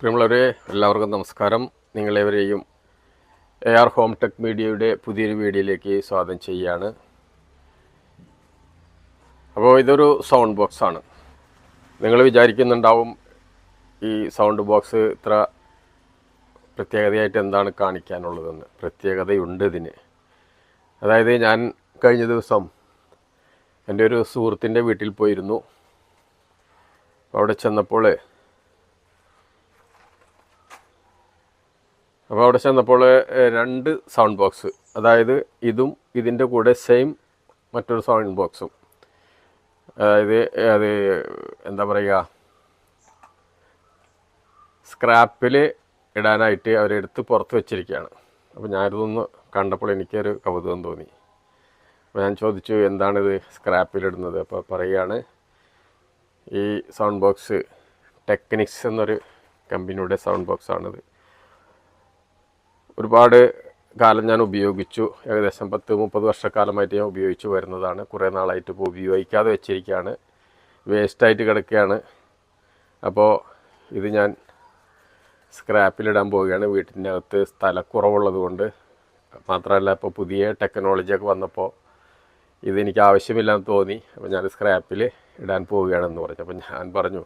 പ്രിയമുള്ളവരെ എല്ലാവർക്കും നമസ്കാരം. നിങ്ങളെവരെയും എ ആർ ഹോം ടെക് മീഡിയയുടെ പുതിയൊരു വീഡിയോയിലേക്ക് സ്വാഗതം ചെയ്യുകയാണ്. അപ്പോൾ ഇതൊരു സൗണ്ട് ബോക്സ് ആണ്. നിങ്ങൾ വിചാരിക്കുന്നുണ്ടാവും ഈ സൗണ്ട് ബോക്സ് ഇത്ര പ്രത്യേകതയായിട്ട് എന്താണ് കാണിക്കാനുള്ളതെന്ന്. പ്രത്യേകതയുണ്ട് ഇതിന്. അതായത് ഞാൻ കഴിഞ്ഞ ദിവസം എന്റെ ഒരു സുഹൃത്തിന്റെ വീട്ടിൽ പോയിരുന്നു. അവിടെ ചെന്നപ്പോൾ അപ്പോൾ അവിടെ ചെന്നപ്പോൾ രണ്ട് സൗണ്ട് ബോക്സ് അതായത് ഇതും ഇതിന്റെ കൂടെ സെയിം മറ്റൊരു സൗണ്ട് ബോക്സും അതായത് അത് എന്താ പറയുക? സ്ക്രാപ്പിൽ ഇടാനായിട്ട് അവരെടുത്ത് പുറത്ത് വെച്ചിരിക്കുകയാണ്. അപ്പോൾ ഞാനിതൊന്ന് കണ്ടപ്പോൾ എനിക്കൊരു കൗതുകം തോന്നി. അപ്പോൾ ഞാൻ ചോദിച്ചു എന്താണിത് സ്ക്രാപ്പിലിടുന്നത് അപ്പോൾ പറയുകയാണ് ഈ സൗണ്ട് ബോക്സ് ടെക്നിക്സ് എന്നൊരു കമ്പനിയുടെ സൗണ്ട് ബോക്സ് ആണിത്. ഒരുപാട് കാലം ഞാൻ ഉപയോഗിച്ചു. ഏകദേശം പത്ത് മുപ്പത് വർഷക്കാലമായിട്ട് ഞാൻ ഉപയോഗിച്ചു വരുന്നതാണ്. കുറേ നാളായിട്ട് ഇപ്പോൾ ഉപയോഗിക്കാതെ വെച്ചിരിക്കുകയാണ്. വേസ്റ്റായിട്ട് കിടക്കുകയാണ്. അപ്പോൾ ഇത് ഞാൻ സ്ക്രാപ്പിലിടാൻ പോവുകയാണ്. വീട്ടിന്റെ അകത്ത് സ്ഥലക്കുറവുള്ളത് കൊണ്ട്. മാത്രമല്ല ഇപ്പോൾ പുതിയ ടെക്നോളജിയൊക്കെ വന്നപ്പോൾ ഇതെനിക്ക് ആവശ്യമില്ലാന്ന് തോന്നി. അപ്പോൾ ഞാൻ സ്ക്രാപ്പിൽ ഇടാൻ പോവുകയാണെന്ന് പറഞ്ഞു. അപ്പോൾ ഞാൻ പറഞ്ഞു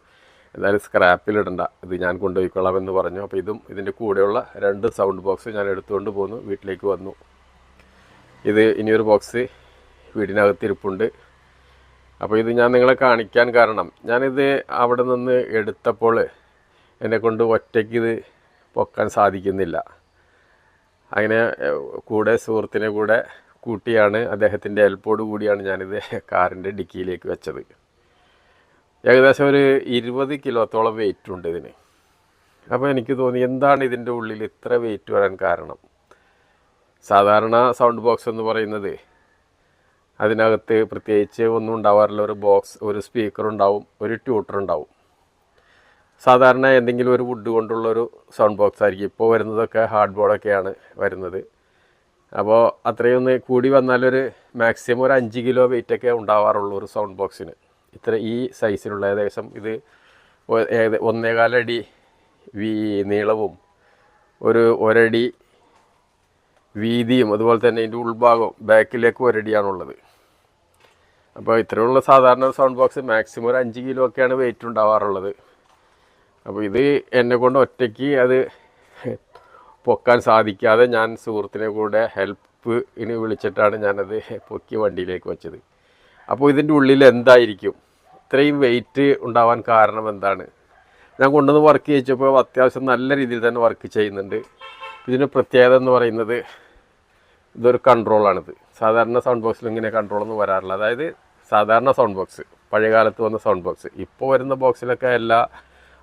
എന്തായാലും സ്ക്രാപ്പിൽ ഇടണ്ട. ഇത് ഞാൻ കൊണ്ടുപോയിക്കൊള്ളാം എന്ന് പറഞ്ഞു. അപ്പോൾ ഇതും ഇതിന്റെ കൂടെയുള്ള രണ്ട് സൗണ്ട് ബോക്സ് ഞാൻ എടുത്തുകൊണ്ട് പോന്നു. വീട്ടിലേക്ക് വന്നു. ഇത് ഇനിയൊരു ബോക്സ് വീടിനകത്തിരിപ്പുണ്ട് അപ്പോൾ ഇത് ഞാൻ നിങ്ങളെ കാണിക്കാൻ കാരണം ഞാനിത് അവിടെ നിന്ന് എടുത്തപ്പോൾ എന്നെ കൊണ്ട് ഒറ്റയ്ക്ക് ഇത് പൊക്കാൻ സാധിക്കുന്നില്ല. അങ്ങനെ കൂടെ സുഹൃത്തിനെ കൂടെ കൂട്ടിയാണ് അദ്ദേഹത്തിന്റെ ഹെൽപ്പോട് കൂടിയാണ് ഞാനിത് കാറിന്റെ ഡിക്കിയിലേക്ക് വെച്ചത്. ഏകദേശം ഒരു ഇരുപത് കിലോത്തോളം വെയിറ്റ് ഉണ്ട് ഇതിന്. അപ്പോൾ എനിക്ക് തോന്നി എന്താണ് ഇതിന്റെ ഉള്ളിൽ ഇത്ര വെയിറ്റ് വരാൻ കാരണം? സാധാരണ സൗണ്ട് ബോക്സ് എന്ന് പറയുന്നത് അതിനകത്ത് പ്രത്യേകിച്ച് ഒന്നും ഉണ്ടാവാറില്ല. ഒരു ബോക്സ് ഒരു സ്പീക്കർ ഉണ്ടാവും ഒരു ട്യൂട്ടർ ഉണ്ടാവും. സാധാരണ എന്തെങ്കിലും ഒരു വുഡ് കൊണ്ടുള്ളൊരു സൗണ്ട് ബോക്സ് ആയിരിക്കും. ഇപ്പോൾ വരുന്നതൊക്കെ ഹാർഡ് ബോർഡൊക്കെയാണ് വരുന്നത്. അപ്പോൾ അത്രയൊന്ന് കൂടി വന്നാലൊരു മാക്സിമം ഒരു അഞ്ച് കിലോ വെയിറ്റൊക്കെ ഉണ്ടാവാറുള്ളൂ ഒരു സൗണ്ട് ബോക്സിന് ഇത്ര ഈ സൈസിലുള്ള ഏകദേശം ഇത് ഒന്നേകാലടി വീ നീളവും ഒരു ഒരടി വീതിയും അതുപോലെ തന്നെ ഇതിന്റെ ഉൾഭാഗം ബാക്കിലേക്ക് ഒരടിയാണുള്ളത്. അപ്പോൾ ഇത്രയുള്ള സാധാരണ സൗണ്ട് ബോക്സ് മാക്സിമം ഒരു അഞ്ച് കിലോ ഒക്കെയാണ് വെയിറ്റ് ഉണ്ടാവാറുള്ളത്. അപ്പോൾ ഇത് എന്നെ കൊണ്ട് ഒറ്റയ്ക്ക് അത് പൊക്കാൻ സാധിക്കാതെ ഞാൻ സുഹൃത്തിനെ കൂടെ ഹെൽപ്പ് ഇനി വിളിച്ചിട്ടാണ് ഞാനത് പൊക്കി വണ്ടിയിലേക്ക് വെച്ചത്. അപ്പോൾ ഇതിന്റെ ഉള്ളിൽ എന്തായിരിക്കും? ഇത്രയും വെയിറ്റ് ഉണ്ടാവാൻ കാരണം എന്താണ്? ഞാൻ കൊണ്ടുവന്ന് വർക്ക് ചെയ്യിച്ചപ്പോൾ അത്യാവശ്യം നല്ല രീതിയിൽ തന്നെ വർക്ക് ചെയ്യുന്നുണ്ട്. ഇതിന്റെ പ്രത്യേകത എന്ന് പറയുന്നത് ഇതൊരു കൺട്രോളാണിത് സാധാരണ സൗണ്ട് ബോക്സിൽ ഇങ്ങനെ കൺട്രോളൊന്നും വരാറില്ല. അതായത് സാധാരണ സൗണ്ട് ബോക്സ് പഴയ കാലത്ത് വന്ന സൗണ്ട് ബോക്സ് ഇപ്പോൾ വരുന്ന ബോക്സിലൊക്കെ എല്ലാ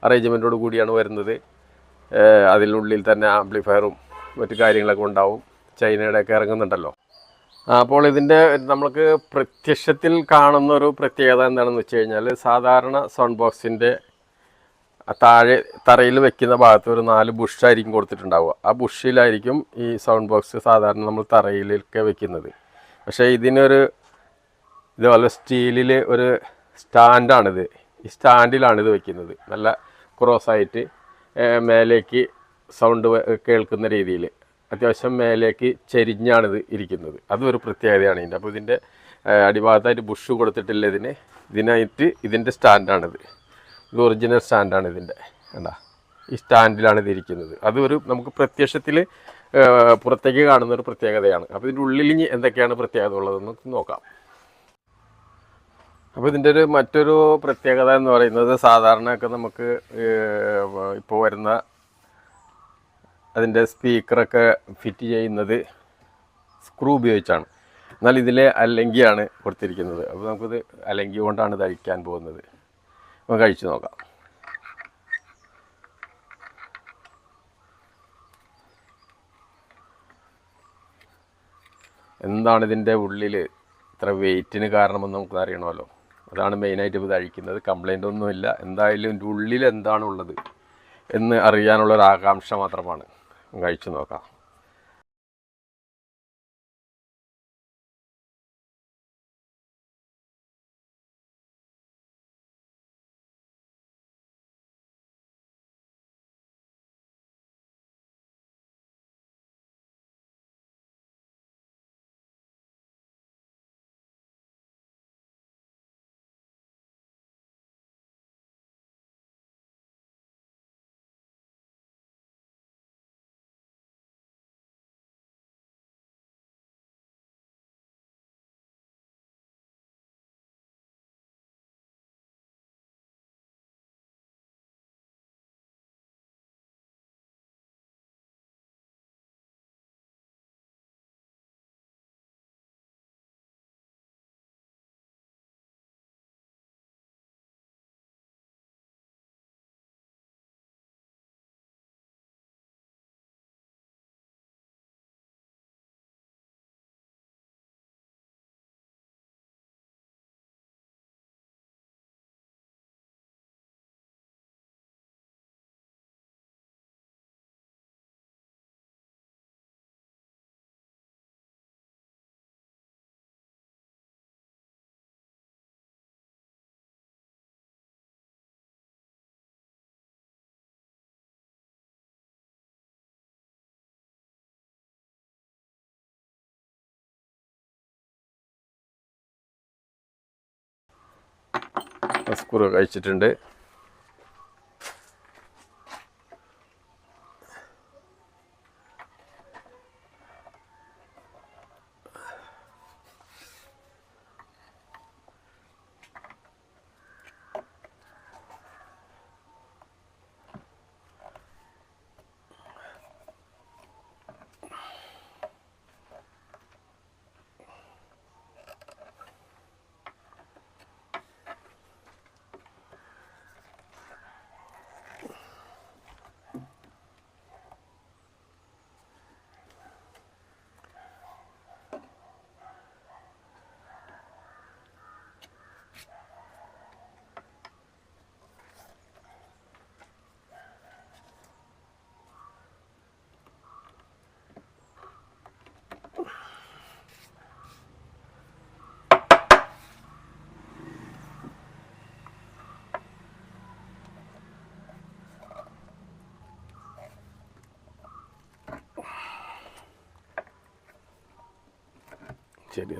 അറേഞ്ച്മെന്റോട് കൂടിയാണ് വരുന്നത്. അതിനുള്ളിൽ തന്നെ ആംപ്ലിഫയറും മറ്റു കാര്യങ്ങളൊക്കെ ഉണ്ടാവും. ചൈനയുടെയൊക്കെ ഇറങ്ങുന്നുണ്ടല്ലോ. അപ്പോൾ ഇതിന്റെ നമുക്ക് പ്രത്യക്ഷത്തിൽ കാണുന്ന ഒരു പ്രത്യേകത എന്താണെന്ന് വെച്ച് കഴിഞ്ഞാൽ സാധാരണ സൗണ്ട് ബോക്സിന്റെ താഴെ തറയിൽ വെക്കുന്ന ഭാഗത്ത് ഒരു നാല് ബുഷായിരിക്കും കൊടുത്തിട്ടുണ്ടാവുക. ആ ബുഷിലായിരിക്കും ഈ സൗണ്ട് ബോക്സ് സാധാരണ നമ്മൾ തറയിലൊക്കെ വെക്കുന്നത്. പക്ഷേ ഇതിനൊരു ഇതുപോലെ സ്റ്റീലിൽ ഒരു സ്റ്റാൻഡാണിത്. ഈ സ്റ്റാൻഡിലാണിത് വെക്കുന്നത്. നല്ല ക്രോസ് ആയിട്ട് മേലേക്ക് സൗണ്ട് കേൾക്കുന്ന രീതിയിൽ അത്യാവശ്യം മേലേക്ക് ചെരിഞ്ഞാണിത് ഇരിക്കുന്നത്. അതും ഒരു പ്രത്യേകതയാണ് ഇതിന്റെ. അപ്പോൾ ഇതിന്റെ അടിഭാഗത്തായിട്ട് ബുഷ് കൊടുത്തിട്ടില്ല ഇതിന്. ഇതിനായിട്ട് ഇതിന്റെ സ്റ്റാൻഡാണിത്. ഇത് ഒറിജിനൽ സ്റ്റാൻഡാണ് ഇതിന്റെ. കണ്ടാ? ഈ സ്റ്റാൻഡിലാണ് ഇത് ഇരിക്കുന്നത്. അതൊരു നമുക്ക് പ്രത്യക്ഷത്തിൽ പുറത്തേക്ക് കാണുന്ന ഒരു പ്രത്യേകതയാണ്. അപ്പോൾ ഇതിന്റെ ഉള്ളിൽ എന്തൊക്കെയാണ് പ്രത്യേകത ഉള്ളതെന്ന് നോക്കാം. അപ്പോൾ ഇതിന്റെ ഒരു മറ്റൊരു പ്രത്യേകത എന്ന് പറയുന്നത് സാധാരണയൊക്കെ നമുക്ക് ഇപ്പോൾ വരുന്ന അതിന്റെ സ്പീക്കറൊക്കെ ഫിറ്റ് ചെയ്യുന്നത് സ്ക്രൂ ഉപയോഗിച്ചാണ്. എന്നാൽ ഇതിൽ അലങ്കിയാണ് കൊടുത്തിരിക്കുന്നത്. അപ്പോൾ നമുക്കിത് അലങ്കി കൊണ്ടാണ് ഇത് അഴിക്കാൻ പോകുന്നത്. നമുക്ക് കഴിച്ചു നോക്കാം. എന്താണ് ഇതിന്റെ ഉള്ളിൽ ഇത്ര വെയിറ്റിന് കാരണമെന്ന് നമുക്ക് അറിയണമല്ലോ. അതാണ് മെയിനായിട്ട് ഇത് അഴിക്കുന്നത്. കംപ്ലൈന്റ് ഒന്നുമില്ല. എന്തായാലും ഉള്ളിൽ എന്താണുള്ളത് എന്ന് അറിയാനുള്ള ഒരു ആകാംക്ഷ മാത്രമാണ്. കഴിച്ചു നോക്കാം സ്ക്രൂ കഴിച്ചിട്ടുണ്ട്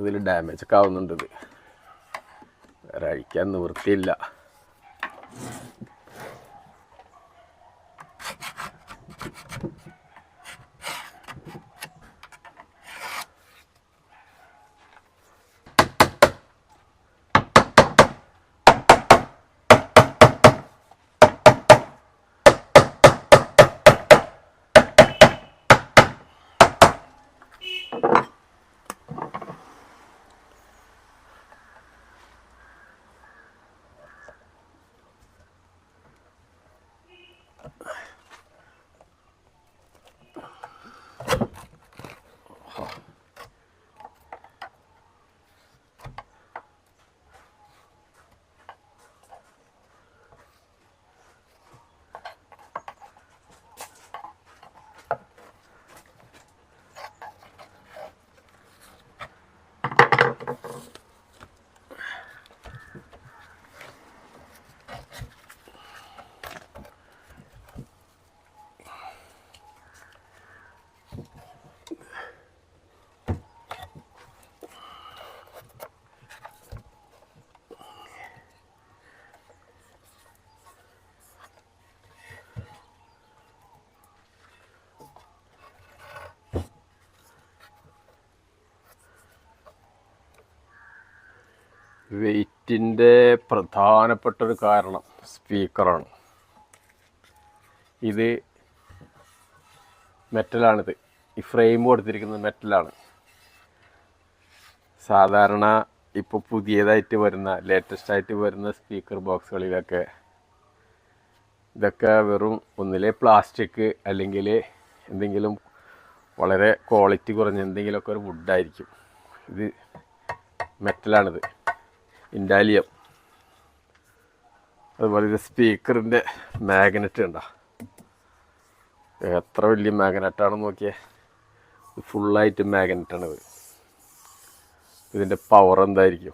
അതിൽ ഡാമേജ് ഒക്കെ ആവുന്നുണ്ട് വേറെ അഴിക്കാൻ നിവൃത്തിയില്ല. വെയിറ്റിന്റെ പ്രധാനപ്പെട്ട ഒരു കാരണം സ്പീക്കറാണ്. ഇത് മെറ്റലാണിത്. ഈ ഫ്രെയിം കൊടുത്തിരിക്കുന്നത് മെറ്റലാണ്. സാധാരണ ഇപ്പോൾ പുതിയതായിട്ട് വരുന്ന ലേറ്റസ്റ്റ് ആയിട്ട് വരുന്ന സ്പീക്കർ ബോക്സുകളിലൊക്കെ ഇതൊക്കെ വെറും ഒന്നിലെ പ്ലാസ്റ്റിക് അല്ലെങ്കിൽ എന്തെങ്കിലും വളരെ ക്വാളിറ്റി കുറഞ്ഞ എന്തെങ്കിലുമൊക്കെ ഒരു വുഡായിരിക്കും. ഇത് മെറ്റലാണിത്. ഇൻഡാലിയം. അതുപോലെ ഇത് സ്പീക്കറിന്റെ മാഗ്നറ്റ് ഉണ്ടോ എത്ര വലിയ മാഗ്നറ്റാണെന്ന് നോക്കിയേ. ഫുള്ളായിട്ട് ഇത്. ഇതിന്റെ പവർ എന്തായിരിക്കും?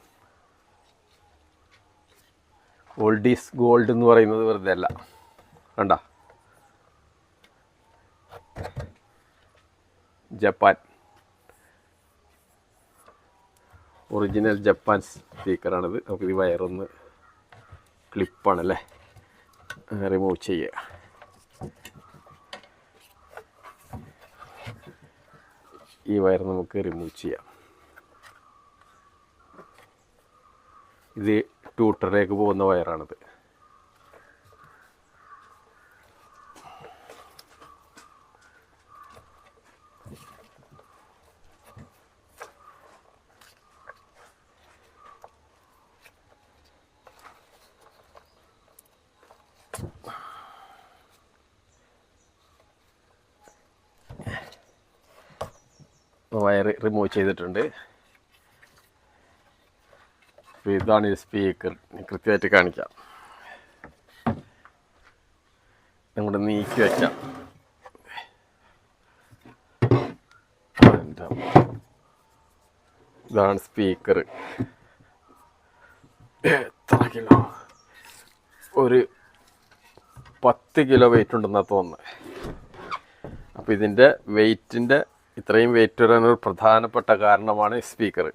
ഓൾഡ് ഈസ് ഗോൾഡ് എന്ന് പറയുന്നത് വെറുതെ അല്ല. കണ്ട? ജപ്പാൻ. ഒറിജിനൽ ജപ്പാൻ സ്പീക്കറാണിത് നമുക്ക് ഈ വയറൊന്ന് ക്ലിപ്പാണല്ലേ റിമൂവ് ചെയ്യുക ഈ വയർ നമുക്ക് റിമൂവ് ചെയ്യാം. ഇത് ട്യൂട്ടറിലേക്ക് പോകുന്ന വയറാണിത് വയർ റിമൂവ് ചെയ്തിട്ടുണ്ട്. അപ്പോൾ ഇതാണ് സ്പീക്കർ കൃത്യമായിട്ട് കാണിക്കാം. അങ്ങോട്ട് നീക്കി വയ്ക്കാം. ഇതാണ് സ്പീക്കർ എത്ര കിലോ? ഒരു പത്ത് കിലോ വെയിറ്റ് ഉണ്ടെന്നാണ് തോന്നുന്നത് അപ്പോൾ ഇതിന്റെ വെയിറ്റിന്റെ ഇത്രയും വെയിറ്റ് വരാനൊരു പ്രധാനപ്പെട്ട കാരണമാണ് സ്പീക്കർ.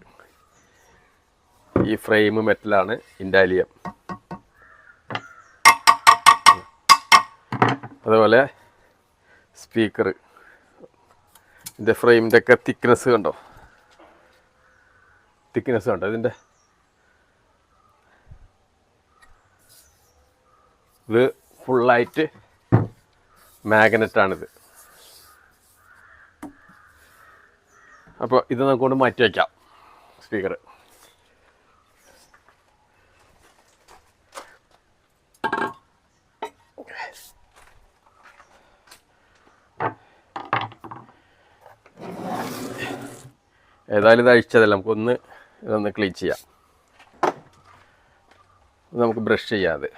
ഈ ഫ്രെയിം മെറ്റലാണ് ഇൻഡാലിയം. അതുപോലെ സ്പീക്കർ. ഇതിന്റെ ഫ്രെയിമിന്റെ ഒക്കെ തിക്നെസ് കണ്ടോ? തിക്നെസ് കണ്ടോ ഇതിന്റെ ഇത് ഫുള്ളായിട്ട് മാഗ്നറ്റാണിത് അപ്പോൾ ഇത് നമുക്കൊണ്ട് മാറ്റി വയ്ക്കാം സ്പീക്കർ ഏതായാലും ഇത് അഴിച്ചതല്ല? നമുക്കൊന്ന് ഇതൊന്ന് ക്ലീൻ ചെയ്യാം. നമുക്ക് ബ്രഷ് ചെയ്യാതെ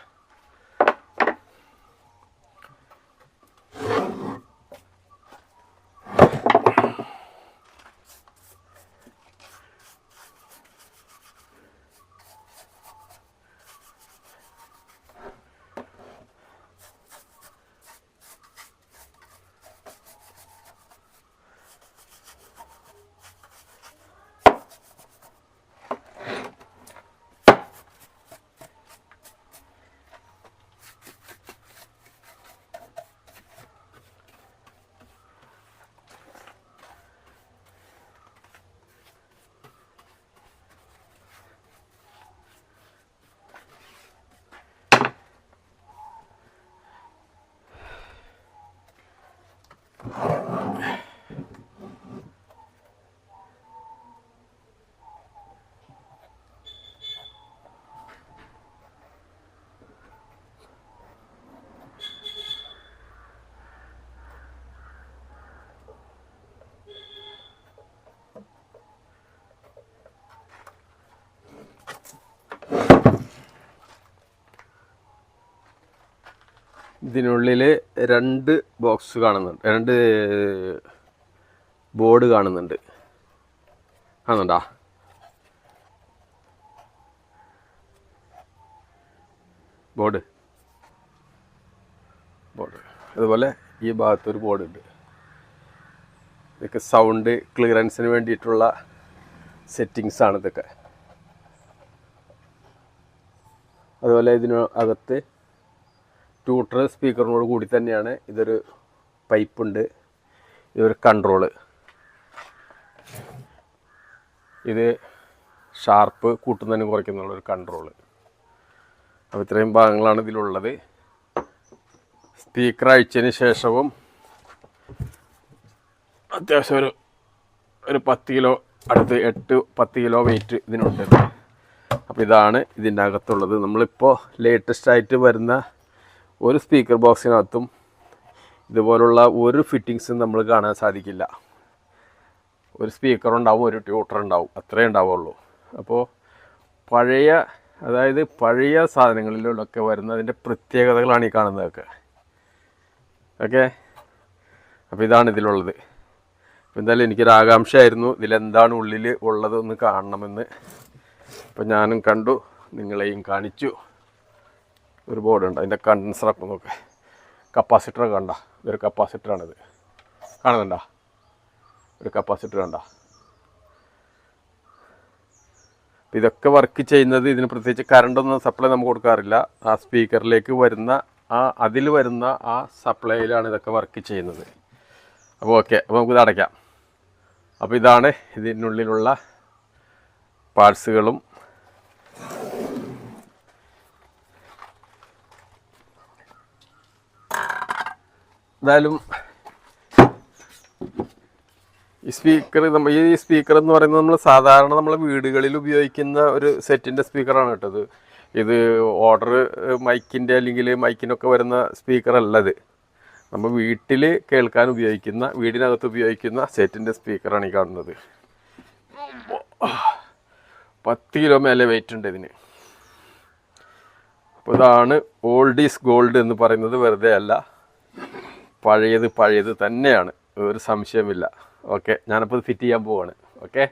ഇതിനുള്ളിൽ രണ്ട് ബോക്സ് കാണുന്നുണ്ട്. രണ്ട് ബോർഡ് കാണുന്നുണ്ട്. കാണുന്നുണ്ടാ? ബോർഡ് ബോർഡ് അതുപോലെ ഈ ഭാഗത്തൊരു ബോർഡ് ഉണ്ട്. ഇതൊക്കെ സൗണ്ട് ക്ലിയറൻസിന് വേണ്ടിയിട്ടുള്ള സെറ്റിങ്സ് ആണ് ഇതൊക്കെ. അതുപോലെ ഇതിന് അകത്ത് ട്യൂട്ടർ സ്പീക്കറിനോട് കൂടി തന്നെയാണ് ഇതൊരു പൈപ്പുണ്ട് ഇതൊരു കൺട്രോൾ ഇത് ഷാർപ്പ് കൂട്ടുന്നതിന് കുറയ്ക്കുന്നതിനുള്ള ഒരു കൺട്രോൾ അപ്പോൾ ഇത്രയും ഭാഗങ്ങളാണ് ഇതിലുള്ളത്. സ്പീക്കർ അഴിച്ചതിന് ശേഷവും അത്യാവശ്യം ഒരു ഒരു പത്ത് കിലോ അടുത്ത് എട്ട് പത്ത് കിലോ വെയിറ്റ് ഇതിനുണ്ട്. അപ്പോൾ ഇതാണ് ഇതിന്റെ അകത്തുള്ളത് നമ്മളിപ്പോൾ ലേറ്റസ്റ്റ് ആയിട്ട് വരുന്ന ഒരു സ്പീക്കർ ബോക്സിനകത്തും ഇതുപോലുള്ള ഒരു ഫിറ്റിങ്സും നമ്മൾ കാണാൻ സാധിക്കില്ല. ഒരു സ്പീക്കർ ഉണ്ടാവും ഒരു ട്യൂട്ടർ ഉണ്ടാവും അത്രേ ഉണ്ടാവുള്ളൂ. അപ്പോൾ പഴയ അതായത് പഴയ സാധനങ്ങളിലൊക്കെ വരുന്നതിന്റെ പ്രത്യേകതകളാണ് ഈ കാണുന്നതൊക്കെ. ഓക്കെ? അപ്പോൾ ഇതാണ് ഇതിലുള്ളത്. അപ്പോൾ എന്തായാലും എനിക്കൊരു ആകാംക്ഷയായിരുന്നു ഇതിലെന്താണ് ഉള്ളിൽ ഉള്ളതെന്ന് കാണണമെന്ന്. അപ്പോൾ ഞാനും കണ്ടു നിങ്ങളെയും കാണിച്ചു. ഒരു ബോർഡ് ഉണ്ട്. അതിന്റെ കണ്ടൻസറൊക്കെ നോക്ക്. കപ്പാസിറ്റർ കണ്ട. ഇതൊരു കപ്പാസിറ്ററാണിത്. കാണുന്നുണ്ടോ? ഒരു കപ്പാസിറ്റർ കണ്ട. ഇതൊക്കെ വർക്ക് ചെയ്യുന്നത് ഇതിന് പ്രത്യേകിച്ച് കറണ്ടൊന്നും സപ്ലൈ നമുക്ക് കൊടുക്കാറില്ല. ആ സ്പീക്കറിലേക്ക് വരുന്ന ആ അതിൽ വരുന്ന ആ സപ്ലൈയിലാണ് ഇതൊക്കെ വർക്ക് ചെയ്യുന്നത്. അപ്പോൾ ഓക്കെ അപ്പോൾ നമുക്കിത് അടയ്ക്കാം. അപ്പോൾ ഇതാണ് ഇതിനുള്ളിലുള്ള പാർട്സുകളും എന്തായാലും ഈ സ്പീക്കർ നമ്മൾ ഈ സ്പീക്കർ എന്ന് പറയുന്നത് നമ്മൾ സാധാരണ നമ്മൾ വീടുകളിൽ ഉപയോഗിക്കുന്ന ഒരു സെറ്റിന്റെ സ്പീക്കറാണ് കേട്ടത് ഇത്. ഓർഡർ മൈക്കിന്റെ അല്ലെങ്കിൽ മൈക്കിനൊക്കെ വരുന്ന സ്പീക്കർ അല്ലത്. നമ്മൾ വീട്ടിൽ കേൾക്കാൻ ഉപയോഗിക്കുന്ന വീടിനകത്ത് ഉപയോഗിക്കുന്ന സെറ്റിന്റെ സ്പീക്കറാണ് ഈ കാണുന്നത്. പത്ത് കിലോ മേലെ വെയിറ്റ് ഉണ്ട് ഇതിന്. അപ്പോൾ ഇതാണ് ഓൾഡ് ഈസ് ഗോൾഡ് എന്ന് പറയുന്നത് വെറുതെ അല്ല. പഴയത് പഴയത് തന്നെയാണ്. ഒരു സംശയമില്ല ഓക്കെ ഞാനപ്പോൾ ഇത് ഫിറ്റ് ചെയ്യാൻ പോവാണ്. ഓക്കെ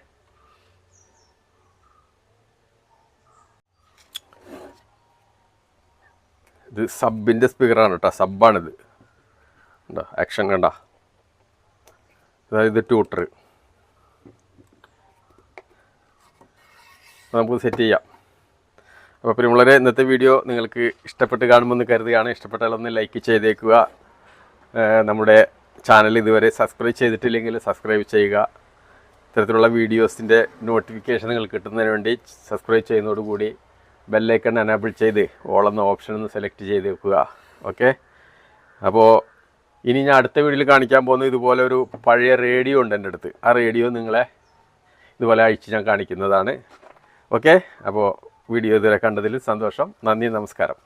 ഇത് സബിന്റെ സ്പീക്കറാണ് കേട്ടോ. സബ്ബാണിത് ഉണ്ടോ ആക്ഷൻ കണ്ട? അതായത് ട്യൂട്ടർ നമുക്ക് സെറ്റ് ചെയ്യാം. അപ്പോൾ പ്രിയമുള്ളവരെ ഇന്നത്തെ വീഡിയോ നിങ്ങൾക്ക് ഇഷ്ടപ്പെട്ട് കാണുമെന്ന് കരുതുകയാണ്. ഇഷ്ടപ്പെട്ടാലൊന്ന് ലൈക്ക് ചെയ്തേക്കുക. നമ്മുടെ ചാനൽ ഇതുവരെ സബ്സ്ക്രൈബ് ചെയ്തിട്ടില്ലെങ്കിൽ സബ്സ്ക്രൈബ് ചെയ്യുക. ഇത്തരത്തിലുള്ള വീഡിയോസിന്റെ നോട്ടിഫിക്കേഷനുകൾ കിട്ടുന്നതിന് വേണ്ടി സബ്സ്ക്രൈബ് ചെയ്യുന്നതോടുകൂടി ബെല്ലൈക്കൺ അനേബിൾ ചെയ്ത് ഓളെന്ന ഓപ്ഷൻ ഒന്ന് സെലക്ട് ചെയ്ത് വെക്കുക. ഓക്കെ അപ്പോൾ ഇനി ഞാൻ അടുത്ത വീഡിയോയിൽ കാണിക്കാൻ പോകുന്ന ഇതുപോലെ ഒരു പഴയ റേഡിയോ ഉണ്ട് എന്റെ അടുത്ത്. ആ റേഡിയോ നിങ്ങളെ ഇതുപോലെ അഴിച്ച് ഞാൻ കാണിക്കുന്നതാണ്. ഓക്കെ അപ്പോൾ വീഡിയോ ഇതുവരെ കണ്ടതിൽ സന്തോഷം. നന്ദി നമസ്കാരം.